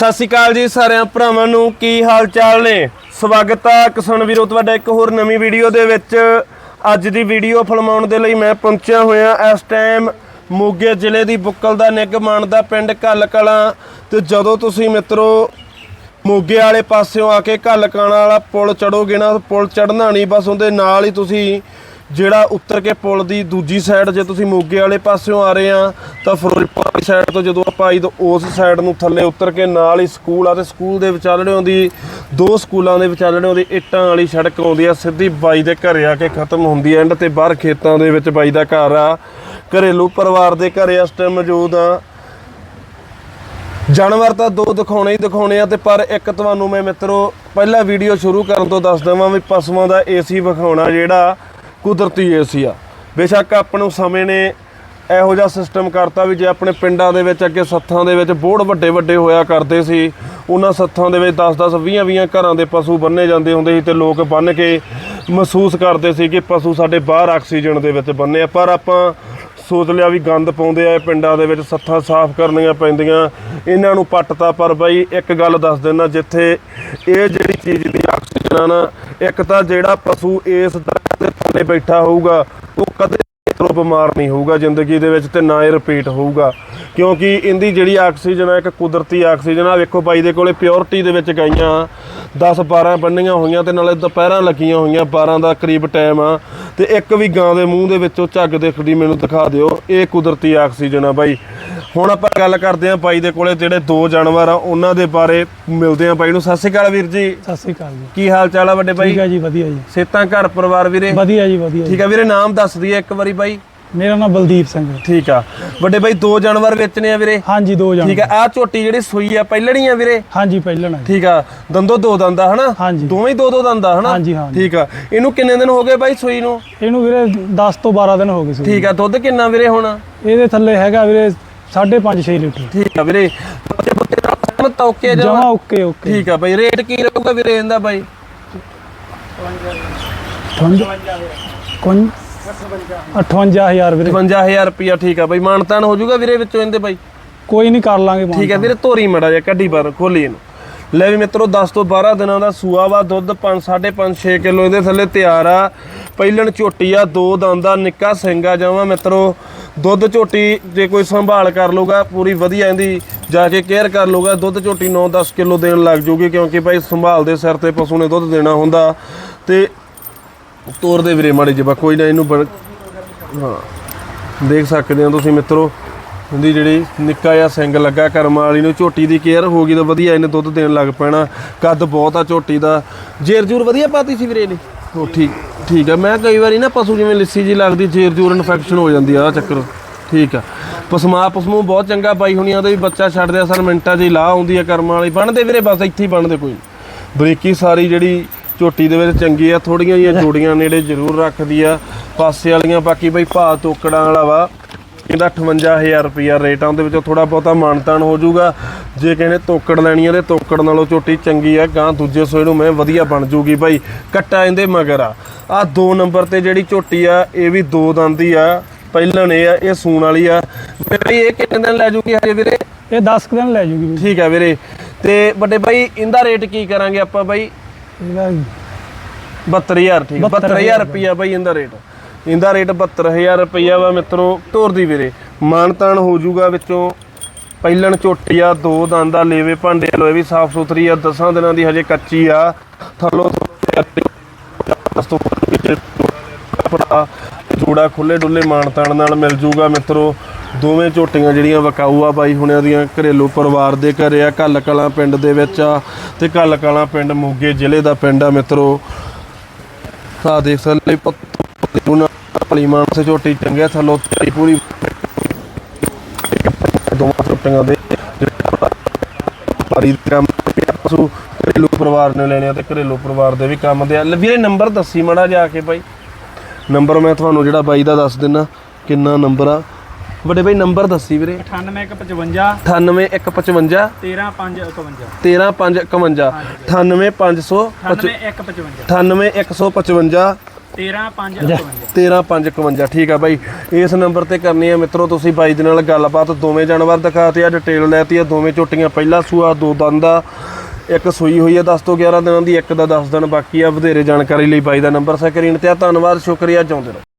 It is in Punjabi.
ਸਤਿ ਸ਼੍ਰੀ ਅਕਾਲ ਜੀ ਸਾਰਿਆਂ ਭਰਾਵਾਂ ਨੂੰ, ਕੀ ਹਾਲ ਚਾਲ ਨੇ? ਸਵਾਗਤ ਆ ਕਿਸਾਨ ਵੀਰੋ, ਤੁਹਾਡਾ ਇੱਕ ਹੋਰ ਨਵੀਂ ਵੀਡੀਓ ਦੇ ਵਿੱਚ। ਅੱਜ ਦੀ ਵੀਡੀਓ ਫਿਲਮਾਉਣ ਦੇ ਲਈ ਮੈਂ ਪਹੁੰਚਿਆ ਹੋਇਆ, ਇਸ ਟਾਈਮ ਮੋਗੇ ਜ਼ਿਲ੍ਹੇ ਦੀ ਬੁੱਕਲ ਦਾ ਨਿੱਘ ਮਾਣਦਾ ਪਿੰਡ ਕੱਲ ਕਲਾਂ ਤੇ ਜਦੋਂ ਤੁਸੀਂ ਮਿੱਤਰੋ ਮੋਗੇ ਵਾਲੇ ਪਾਸਿਓਂ ਆ ਕੇ ਕੱਲ ਕਾਣਾ ਵਾਲਾ ਪੁਲ ਚੜੋਗੇ ਨਾ, ਪੁਲ ਚੜਨਾ ਨਹੀਂ, ਬਸ ਉਹਦੇ ਨਾਲ ਹੀ ਤੁਸੀਂ ਜਿਹੜਾ ਉੱਤਰ ਕੇ ਪੁਲ ਦੀ ਦੂਜੀ ਸਾਈਡ ਜੇ ਤੁਸੀਂ ਮੋਗੇ ਵਾਲੇ ਪਾਸਿਓਂ ਆ ਰਹੇ ਆ, ਤਾਂ ਫਿਰੋਜ਼ਪੁਰ ਵਾਲੀ ਸਾਈਡ ਤੋਂ ਜਦੋਂ ਆਪਾਂ ਆਈ ਤਾਂ ਉਸ ਸਾਈਡ ਨੂੰ ਥੱਲੇ ਉੱਤਰ ਕੇ ਨਾਲ ਹੀ ਸਕੂਲ ਆ ਤੇ ਸਕੂਲ ਦੇ ਵਿਚਾਲੜਿਓਂ ਦੀ ਦੋ ਸਕੂਲਾਂ ਦੇ ਵਿਚਾਲੜਿਓਂ ਦੀ ਇੱਟਾਂ ਵਾਲੀ ਸੜਕ ਆਉਂਦੀ ਆ, ਸਿੱਧੀ ਬਾਈ ਦੇ ਘਰੇ ਆ ਕੇ ਖਤਮ ਹੁੰਦੀ ਐਂਡ ਤੇ ਬਾਹਰ ਖੇਤਾਂ ਦੇ ਵਿੱਚ ਬਾਈ ਦਾ ਘਰ ਆ। ਘਰੇਲੂ ਪਰਿਵਾਰ ਦੇ ਘਰੇ ਇਸ ਟਾਈਮ ਮੌਜੂਦ ਆ। ਜਾਨਵਰ ਤਾਂ ਦੋ ਦਿਖਾਉਣੇ ਹੀ ਦਿਖਾਉਣੇ ਆ ਤੇ ਪਰ ਇੱਕ ਤੁਹਾਨੂੰ ਮੈਂ ਮਿੱਤਰੋ, ਪਹਿਲਾ ਵੀਡੀਓ ਸ਼ੁਰੂ ਕਰਨ ਤੋਂ ਦੱਸ ਦਵਾਂ ਵੀ ਪਸ਼ੂਆਂ ਦਾ ਏਸੀ ਵਿਖਾਉਣਾ ਜਿਹੜਾ ਕੁਦਰਤੀ ਏਸੀ ਆ। ਬੇਸ਼ੱਕ ਆਪਾਂ ਨੂੰ ਸਮੇਂ ਨੇ ਇਹੋ ਜਿਹਾ ਸਿਸਟਮ ਕਰਤਾ ਵੀ ਜੇ ਆਪਣੇ ਪਿੰਡਾਂ ਦੇ ਵਿੱਚ ਅੱਗੇ ਸੱਥਾਂ ਦੇ ਵਿੱਚ ਬੋੜ ਵੱਡੇ ਵੱਡੇ ਹੋਇਆ ਕਰਦੇ ਸੀ, ਉਹਨਾਂ ਸੱਥਾਂ ਦੇ ਵਿੱਚ 10 10 20 20 ਘਰਾਂ ਦੇ ਪਸ਼ੂ ਬੰਨੇ ਜਾਂਦੇ ਹੁੰਦੇ ਸੀ ਤੇ ਲੋਕ ਬੰਨ ਕੇ ਮਹਿਸੂਸ ਕਰਦੇ ਸੀ ਕਿ ਪਸ਼ੂ ਸਾਡੇ ਬਾਹਰ ਆਕਸੀਜਨ ਦੇ ਵਿੱਚ ਬੰਨੇ ਆ। ਪਰ ਆਪਾਂ ਸੋਚ ਲਿਆ ਵੀ ਗੰਦ ਪਾਉਂਦੇ ਆ ਪਿੰਡਾਂ ਦੇ ਵਿੱਚ ਸੱਥਾਂ ਸਾਫ਼ ਕਰਨੀਆਂ ਪੈਂਦੀਆਂ, ਇਹਨਾਂ ਨੂੰ ਪੱਟਤਾ। ਪਰ ਬਾਈ ਇੱਕ ਗੱਲ ਦੱਸ ਦਿੰਦਾ, ਜਿੱਥੇ ਇਹ ਜਿਹੜੀ ਚੀਜ਼ ਦੀ ਆਕਸੀਜਨ ਆ ਨਾ ਇੱਕ ਤਾਂ ਜਿਹੜਾ ਪਸ਼ੂ ਇਸ ਦਰਖਤ ਦੇ ਥੱਲੇ ਬੈਠਾ ਹੋਊਗਾ, ਉਹ ਕਦੇ ਤੋਂ ਬਿਮਾਰ ਨਹੀਂ ਹੋਊਗਾ ਜ਼ਿੰਦਗੀ ਦੇ ਵਿੱਚ ਤੇ ਨਾ ਇਹ ਰਿਪੀਟ ਹੋਊਗਾ। ਕਿਉਂਕਿ ਇਹਦੀ ਜਿਹੜੀ ਆਕਸੀਜਨ ਆ, ਇੱਕ ਕੁਦਰਤੀ ਆਕਸੀਜਨ ਆ, ਵੇਖੋ ਬਾਈ ਦੇ ਕੋਲੇ ਪਿਓਰਿਟੀ ਦੇ ਵਿੱਚ ਗਾਈਆਂ 10 12 ਬੰਨੀਆਂ ਹੋਈਆਂ ਤੇ ਨਾਲੇ ਦੁਪਹਿਰਾਂ ਲੱਗੀਆਂ ਹੋਈਆਂ 12 ਦਾ ਕਰੀਬ ਟਾਈਮ ਆ। ਤੇ ਇੱਕ ਵੀ ਗਾਂ ਦੇ ਮੂੰਹ ਦੇ ਵਿੱਚੋਂ ਝੱਗ ਦੇਖਦੀ ਮੈਨੂੰ ਦਿਖਾ ਦਿਓ, ਇਹ ਕੁਦਰਤੀ ਆਕਸੀਜਨ ਆ ਬਾਈ। ਹੁਣ ਆਪਾਂ ਗੱਲ ਕਰਦੇ ਆਂ ਬਾਈ ਦੇ ਕੋਲੇ ਜਿਹੜੇ ਦੋ ਜਾਨਵਰ ਆ ਉਹਨਾਂ ਦੇ ਬਾਰੇ ਮਿਲਦੇ ਆਂ ਬਾਈ ਨੂੰ। ਸਤਿ ਸ਼੍ਰੀ ਅਕਾਲ ਵੀਰ ਜੀ। ਸਤਿ ਸ੍ਰੀ ਅਕਾਲ ਜੀ। ਕੀ ਹਾਲ ਚਾਲ ਆ ਵੱਡੇ ਬਾਈ? ਠੀਕ ਹੈ ਜੀ ਵਧੀਆ ਜੀ। ਸੇਤਾਂ ਘਰ ਪਰਿਵਾਰ ਵੀਰੇ? ਵਧੀਆ ਜੀ ਵਧੀਆ ਠੀਕ ਆ ਵੀਰੇ ਨਾਮ ਦੱਸ ਦਈਏ ਇੱਕ ਵਾਰੀ ਬਾਈ। ਮੇਰਾ ਨਾਮ ਬਲਦੀਪ ਸਿੰਘ ਹੈ। ਠੀਕ ਆ। ਵੱਡੇ ਬਾਈ ਦੋ ਜਾਨਵਰ ਵੇਚਣੇ ਆ ਵੀਰੇ। ਹਾਂਜੀ ਦੋ ਜਣ ਠੀਕ ਆ ਆ ਝੋਟੀ ਜਿਹੜੀ ਸੂਈ ਆ ਪਹਿਲਣੀ ਆ ਵੀਰੇ। ਹਾਂਜੀ ਪਹਿਲਣ ਹੈ ਠੀਕ ਆ ਦੰਦੋ ਦੋ ਦੰਦਾ ਹਨਾ? ਹਾਂਜੀ। ਦੋਵੇਂ ਹੀ ਦੋ ਦੋ ਦੰਦਾ ਹਨਾ? ਹਾਂਜੀ, ਹਾਂਜੀ। ਠੀਕ ਆ। ਇਹਨੂੰ ਕਿੰਨੇ ਦਿਨ ਹੋ ਗਏ ਬਾਈ ਸੂਈ ਨੂੰ? ਇਹਨੂੰ ਵੀਰੇ 10 ਤੋਂ 12 ਦਿਨ ਹੋ ਗਏ ਸੀ ਠੀਕ ਆ ਦੁੱਧ ਕਿੰਨਾ ਵੀਰੇ ਹੁਣ? ਇਹਦੇ ਥੱਲੇ ਹੈਗਾ ਵੀਰੇ 5.5 6 ਲੀਟਰ। ਠੀਕ ਆ ਵੀਰੇ ਬੱਚੇ ਬੱਚੇ ਦਾ ਤੌਕੇ ਜਮਾ। Okay okay. ਠੀਕ ਆ ਬਾਈ ਰੇਟ ਕੀ ਰਹੂਗਾ ਵੀਰੇ ਇਹਦਾ ਬਾਈ? 58 58000 ਵੀਰੇ। 55000 ਰੁਪਿਆ ਠੀਕ ਆ ਬਾਈ। ਮਾਨਤਾਨ ਹੋ ਜਾਊਗਾ ਵੀਰੇ ਵਿੱਚੋਂ ਇਹਦੇ ਬਾਈ? ਕੋਈ ਨਹੀਂ ਕਰ ਲਾਂਗੇ ਠੀਕ ਹੈ ਵੀਰੇ ਧੋਰੀ ਮੜਾ ਜਾ ਕੱਢੀ ਬਾਰ ਖੋਲੀ ਇਹਨੂੰ। ਲੈ ਵੀ ਮਿੱਤਰੋ 10 ਤੋਂ 12 ਦਿਨਾਂ ਦਾ ਸੂਆ ਵਾ ਦੁੱਧ 5 5.5 6 ਕਿਲੋ ਇਹਦੇ ਥੱਲੇ ਤਿਆਰ ਆ। ਪਹਿਲਣ ਝੋਟੀ ਆ ਦੋ ਦੰਦਾ ਨਿੱਕਾ ਸਿੰਘ ਆ ਜਾਵਾਂ ਮਿੱਤਰੋ। ਦੁੱਧ ਝੋਟੀ ਜੇ ਕੋਈ ਸੰਭਾਲ ਕਰ ਲੂਗਾ, ਪੂਰੀ ਵਧੀਆ ਇਹਦੀ ਜਾ ਕੇ ਕੇਅਰ ਕਰ ਲੂਗਾ, ਦੁੱਧ ਝੋਟੀ 9-10 ਕਿਲੋ ਦੇਣ ਲੱਗ ਜੂਗੀ ਕਿਉਂਕਿ ਭਾਈ ਸੰਭਾਲ ਦੇ ਸਿਰ ਤੇ ਪਸ਼ੂ ਨੇ ਦੁੱਧ ਦੇਣਾ ਹੁੰਦਾ। ਤੇ ਤੋਰ ਦੇ ਵੀਰੇ ਮਾੜੇ ਜਿਹਾ ਕੋਈ ਨਾ ਇਹਨੂੰ ਬੜ- ਹਾਂ, ਦੇਖ ਸਕਦੇ ਹੋ ਤੁਸੀਂ ਮਿੱਤਰੋ ਉਹਦੀ ਜਿਹੜੀ ਨਿੱਕਾ ਜਿਹਾ ਸਿੰਗ ਲੱਗਾ ਕਰਮ ਵਾਲੀ ਨੂੰ ਝੋਟੀ ਦੀ ਕੇਅਰ ਹੋ ਗਈ ਤਾਂ ਵਧੀਆ ਇਹਨੇ ਦੁੱਧ ਦੇਣ ਲੱਗ ਪੈਣਾ। ਕੱਦ ਬਹੁਤ ਆ ਝੋਟੀ ਦਾ। ਜੇਰ ਜੂਰ ਵਧੀਆ ਪਾਤੀ ਸੀ ਵੀਰੇ ਨੇ ਉਹ ਠੀਕ ਠੀਕ ਆ ਮੈਂ ਕਈ ਵਾਰੀ ਨਾ ਪਸ਼ੂ ਜਿਵੇਂ ਲਿੱਸੀ ਜੀ ਲੱਗਦੀ ਜੇਰ ਜੂਰ ਇਨਫੈਕਸ਼ਨ ਹੋ ਜਾਂਦੀ ਆ, ਆਹ ਚੱਕਰ। ਠੀਕ ਆ। ਪਸਮਾ ਪਸਮੂ ਬਹੁਤ ਚੰਗਾ ਪਾਈ ਹੋਣੀ ਆ, ਉਹਦੇ ਵੀ ਬੱਚਾ ਛੱਡਦੇ ਆ ਸਰ ਮਿੰਟਾਂ 'ਚ ਹੀ ਲਾਹ ਆਉਂਦੀ ਆ ਕਰਮ ਵਾਲੀ। ਬਣਦੇ ਵੀਰੇ, ਬਸ ਇੱਥੇ ਹੀ ਬਣਦੇ ਕੋਈ ਬਰੀਕੀ ਸਾਰੀ ਜਿਹੜੀ ਝੋਟੀ ਦੇ ਵਿੱਚ ਚੰਗੀ ਆ ਥੋੜੀਆਂ ਜਿਹੀਆਂ ਜੋੜੀਆਂ ਨੇੜੇ ਜ਼ਰੂਰ ਰੱਖਦੀ ਆ। ਪਾਸੇ ਵਾਲੀਆਂ, ਬਾਕੀ ਬਈ ਭਾਅ ਤੋਕੜਾਂ ਵਾਲਾ ਵਾ। ਇਹਦਾ 58000 ਰੁਪਿਆ ਰੇਟ ਆ ਉਹਦੇ ਵਿੱਚੋਂ ਥੋੜਾ ਬਹੁਤਾ ਮਾਨਤਾਨ ਹੋ ਜਾਊਗਾ। ਜੇ ਨੇ ਤੋਕੜ ਲੈਣੀ ਆ ਤੇ ਤੋਕੜ ਨਾਲੋਂ ਝੋਟੀ ਚੰਗੀ ਆ ਗਾਂ ਦੂਜੇ ਸੋਏ ਨੂੰ ਮੈਂ ਵਧੀਆ ਬਣ ਜੂਗੀ ਭਾਈ ਕੱਟਾ ਇਹਦੇ ਮਗਰ ਆ। ਆ ਦੋ ਨੰਬਰ ਤੇ ਜਿਹੜੀ ਝੋਟੀ ਆ ਇਹ ਵੀ ਦੋ ਦੰਦੀ ਆ। ਪਹਿਲਣ ਇਹ ਆ ਇਹ ਸੂਣ ਵਾਲੀ ਆ। ਵੀਰੇ ਇਹ ਕਿੰਨੇ ਦਿਨ ਲੈ ਜੂਗੀ ਹਜੇ ਵੀਰੇ? ਇਹ 10 ਕੁ ਦਿਨ ਲੈ ਜੂਗੀ ਠੀਕ ਆ ਵੀਰੇ। ਤੇ ਵੱਡੇ ਭਾਈ ਇਹਦਾ ਰੇਟ ਕੀ ਕਰਾਂਗੇ ਆਪਾਂ ਬਾਈ? ਇਹਦਾ 72000 ਠੀਕ 72000 ਰੁਪਿਆ ਬਾਈ ਇਹਦਾ ਰੇਟ ਇਹਦਾ ਰੇਟ 72000 ਰੁਪਈਆ ਵਾ ਮਿੱਤਰੋ ਢੋਰ ਦੀ ਵੀਰੇ ਮਾਨਤਾਨ ਹੋ ਜਾਊਗਾ ਵਿੱਚੋਂ ਪਹਿਲਣ ਝੋਟੀ ਆ ਦੋ ਦੰਦਾ ਲੇਵੇ ਭਾਂਡੇ ਲੋਏ ਵੀ ਸਾਫ਼ ਸੁਥਰੀ ਆ ਦਸਾਂ ਦਿਨਾਂ ਦੀ ਹਜੇ ਕੱਚੀ ਆ ਥੱਲੋਂ ਆਪਣਾ ਜੋੜਾ ਖੁੱਲੇ ਡੁੱਲੇ ਮਾਨਤਾਨ ਨਾਲ ਮਿਲ ਜੂਗਾ ਮਿੱਤਰੋ ਦੋਵੇਂ ਝੋਟੀਆਂ ਜਿਹੜੀਆਂ ਵਕਾਊ ਆ ਬਾਈ ਹੁਣਿਆਂ ਦੀਆਂ ਘਰੇਲੂ ਪਰਿਵਾਰ ਦੇ ਘਰੇ ਆ ਕੱਲ ਕਲਾਂ ਪਿੰਡ ਦੇ ਵਿੱਚ ਆ ਤੇ ਕੱਲ ਕਲਾਂ ਪਿੰਡ ਮੋਗੇ ਜ਼ਿਲ੍ਹੇ ਦਾ ਪਿੰਡ ਆ ਮਿੱਤਰੋ ਤਾਂ ਦੇਖ ਸਕਦੇ ਪੱਤੂ ਭਲੀ ਮਾਨਸੇ ਝੋਟੀ ਚੰਗੇ ਥੱਲੋਂ ਤੇਰੀ ਪੂਰੀ ਦੋਵਾਂ ਝੋਟੀਆਂ ਦੇ ਪਾਰੀ ਦੇ ਕੰਮ ਪਸ਼ੂ ਘਰੇਲੂ ਪਰਿਵਾਰ ਨੇ ਲੈਣੇ ਆ ਤੇ ਘਰੇਲੂ ਪਰਿਵਾਰ ਦੇ ਵੀ ਕੰਮ ਦੇ ਆ। ਵੀਰੇ ਨੰਬਰ ਦੱਸੀ ਮੜਾ ਜਾ ਕੇ ਬਾਈ। ਨੰਬਰ ਮੈਂ ਤੁਹਾਨੂੰ ਜਿਹੜਾ ਬਾਈ ਦਾ ਦੱਸ ਦਿੰਨਾ ਕਿੰਨਾ ਨੰਬਰ ਆ। ਵੱਡੇ ਬਾਈ ਨੰਬਰ ਦੱਸੀ ਵੀਰੇ। 9855 98155 13551 13551 98555 155 98155 13 5 51 13551 ਠੀਕ ਆ ਬਾਈ। ਇਸ ਨੰਬਰ ਤੇ ਕਰਨੀ ਆ ਮਿੱਤਰੋ, ਤੁਸੀਂ ਬਾਈ ਦੇ ਨਾਲ ਗੱਲਬਾਤ। ਦੋਵੇਂ ਜਾਨਵਰ ਦਿਖਾਤੇ ਆ ਡਿਟੇਲ ਲੈਤੀ ਆ। ਦੋਵੇਂ ਝੋਟੀਆਂ ਪਹਿਲਾ ਸੂਆ, ਦੋ ਦੰਦ ਆ। ਇੱਕ ਸੂਈ ਹੋਈ ਆ 10 ਤੋਂ 11 ਦਿਨਾਂ ਦੀ, ਇੱਕ ਦਾ 10 ਦਿਨ ਬਾਕੀ ਆ। ਵਧੇਰੇ ਜਾਣਕਾਰੀ ਲਈ ਬਾਈ ਦਾ ਨੰਬਰ ਸਕਰੀਨ ਤੇ ਆ। ਧੰਨਵਾਦ, ਸ਼ੁਕਰੀਆ। ਚਾਹੁੰਦੇ ਰਹੋ।